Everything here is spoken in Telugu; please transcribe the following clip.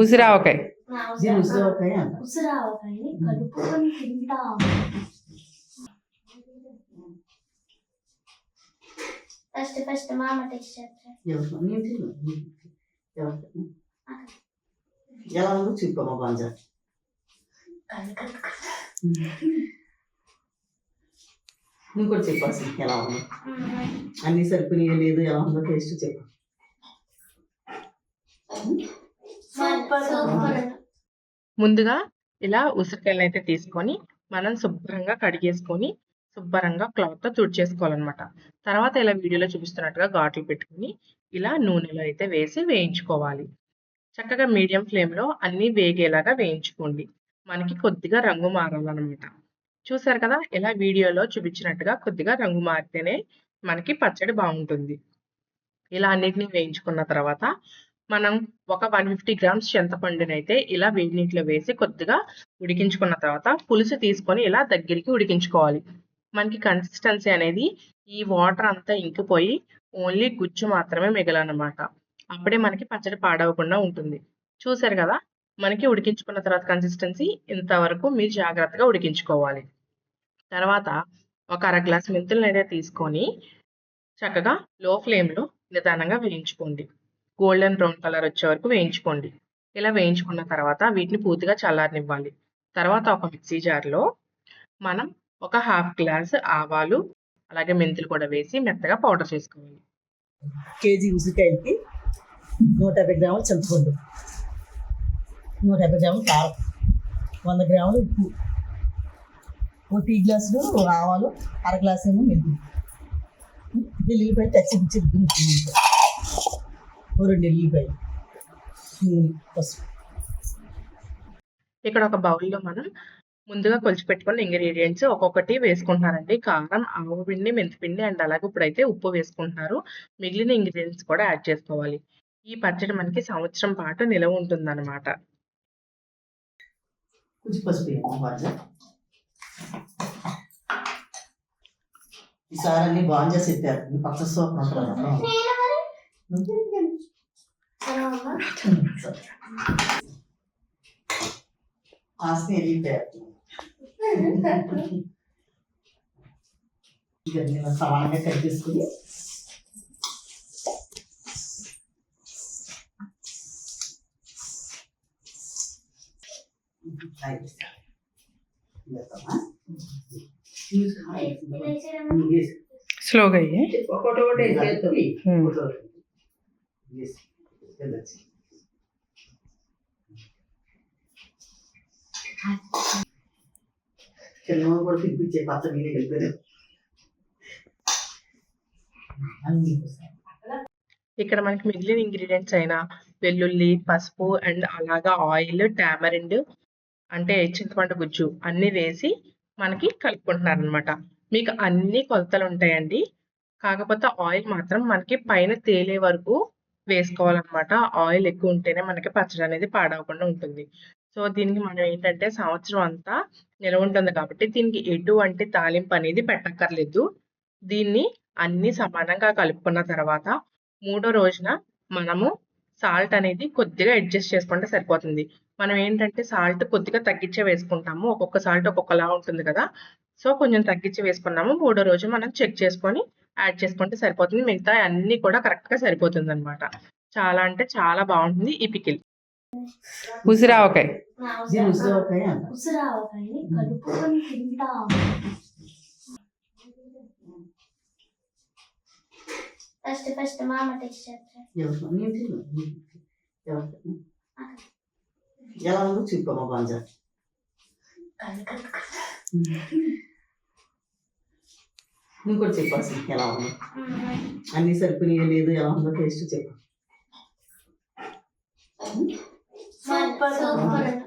ఉసిరావకాయ. ఉసిరావకాయని కలుపుకొని తింటాం ఫస్ట్ ఫస్ట్ మామ టేస్ట్? ఎలా ఉందో చెప్పమ్మా బాగా నువ్వు కూడా చెప్పాల్సి ఎలా ఉంది. అన్ని సరిపోయినాయో లేదు ఎలా ఉందో టేస్ట్ చెప్పు. ముందుగా ఇలా ఉసిరికాయలు అయితే తీసుకొని మనం శుభ్రంగా కడిగేసుకొని శుభ్రంగా క్లాత్తో తుడిచేసుకోవాలన్నమాట. తర్వాత ఇలా వీడియోలో చూపిస్తున్నట్టుగా ఘాట్లు పెట్టుకుని ఇలా నూనెలో అయితే వేసి వేయించుకోవాలి. చక్కగా మీడియం ఫ్లేమ్లో అన్నీ వేగేలాగా వేయించుకోండి. మనకి కొద్దిగా రంగు మారాలన్నమాట. చూసారు కదా? ఇలా వీడియోలో చూపించినట్టుగా కొద్దిగా రంగు మారితేనే మనకి పచ్చడి బాగుంటుంది. ఇలా అన్నిటిని వేయించుకున్న తర్వాత మనం ఒక వన్ ఫిఫ్టీ గ్రామ్స్ చింతపండుని అయితే ఇలా వేడి నీటిలో వేసి కొద్దిగా ఉడికించుకున్న తర్వాత పులుసు తీసుకొని ఇలా దగ్గరికి ఉడికించుకోవాలి. మనకి కన్సిస్టెన్సీ అనేది ఈ వాటర్ అంతా ఇంకిపోయి ఓన్లీ గుజ్జు మాత్రమే మిగలనమాట. అప్పుడే మనకి పచ్చడి పాడవకుండా ఉంటుంది. చూసారు కదా? మనకి ఉడికించుకున్న తర్వాత కన్సిస్టెన్సీ ఇంతవరకు మీరు జాగ్రత్తగా ఉడికించుకోవాలి. తర్వాత ఒక అర గ్లాస్ మెంతులను అయితే తీసుకొని చక్కగా లో ఫ్లేమ్లో నిదానంగా వేయించుకోండి. గోల్డెన్ బ్రౌన్ కలర్ వచ్చే వరకు వేయించుకోండి. ఇలా వేయించుకున్న తర్వాత వీటిని పూర్తిగా చల్లారనివ్వాలి. తర్వాత ఒక మిక్సీ జార్లో మనం ఒక హాఫ్ గ్లాస్ ఆవాలు అలాగే మెంతులు కూడా వేసి మెత్తగా పౌడర్ చేసుకోవాలి. కేజీ ఉసిరికాయలకి నూట యాభై గ్రాములు చింతపండు నూట యాభై గ్రాములు కారం వంద గ్రాములు ఉప్పు ఓ టీ గ్లాసులు ఆవాలు అర గ్లాసు ఏమో మెంతులు. ఎల్లిపాయ టచ్ రెండు ఎల్లిపాయ నూనె పసుపు ఇక్కడ ఒక బౌల్లో మనం ముందుగా కొలిచి పెట్టుకున్న ఇంగ్రీడియంట్స్ ఒక్కొక్కటి వేసుకుంటున్నారండి. కారం ఆవు పిండి మెంతిపిండి అండ్ అలాగే ఇప్పుడైతే ఉప్పు వేసుకుంటున్నారు. మిగిలిన ఇంగ్రీడియంట్స్ కూడా యాడ్ చేసుకోవాలి. ఈ పచ్చడి మనకి సంవత్సరం పాటు నిలవ ఉంటుందన్నమాట. కొంచెం పసుపు వేయమ్మా బాగా. ఈసారి అన్ని బాగా చేసి ఎత్తారు పచ్చ సోప్ ఆస్తి వెళ్ళిపోయారు ఇవన్నీ ఇలా సమానంగా కట్ చేసుకుని స్లోగా చిన్న కూడా తినిపించే పచ్చ మీరే వెళ్ళిపోయారు. ఇక్కడ మనకి మిగిలిన ఇంగ్రీడియంట్స్ అయినా వెల్లుల్లి పసుపు అండ్ అలాగా ఆయిల్ టామరిండ్ అంటే చింతపండు గుజ్జు అన్ని వేసి మనకి కలుపుకుంటున్నారు అనమాట మీకు అన్ని కొలతలు ఉంటాయండి. కాకపోతే ఆయిల్ మాత్రం మనకి పైన తేలే వరకు వేసుకోవాలన్నమాట. ఆయిల్ ఎక్కువ ఉంటేనే మనకి పచ్చడి అనేది పాడవకుండా ఉంటుంది. సో దీనికి మనం ఏంటంటే సంవత్సరం అంతా నిలవ ఉంటుంది కాబట్టి దీనికి ఎటువంటి తాలింపు అనేది పెట్టక్కర్లేదు. దీన్ని అన్ని సమానంగా కలుపుకున్న తర్వాత మూడో రోజున మనము సాల్ట్ అనేది కొద్దిగా అడ్జస్ట్ చేసుకుంటే సరిపోతుంది. మనం ఏంటంటే సాల్ట్ కొద్దిగా తగ్గించే వేసుకుంటాము. ఒక్కొక్క సాల్ట్ ఒక్కొక్కలా ఉంటుంది కదా. సో కొంచెం తగ్గించి వేసుకున్నాము. మూడో రోజు మనం చెక్ చేసుకొని యాడ్ చేసుకుంటే సరిపోతుంది. మిగతా అన్ని కూడా కరెక్ట్గా సరిపోతుంది అనమాట చాలా అంటే చాలా బాగుంటుంది ఈ పికిల్. ఉసిరావకాయ. ఉసిరావకాయని కలుపుకొని తింటాం ఫస్ట్ ఫస్ట్ మామ తిను? ఎలా ఉందో చెప్పమ్మా బాగా నువ్వు కూడా చెప్పాల్సి ఎలా ఉంది. అన్ని సరిపోయినాయో లేదు ఎలా ఉందో టేస్ట్ చెప్పు. సూపర్. సూపర్.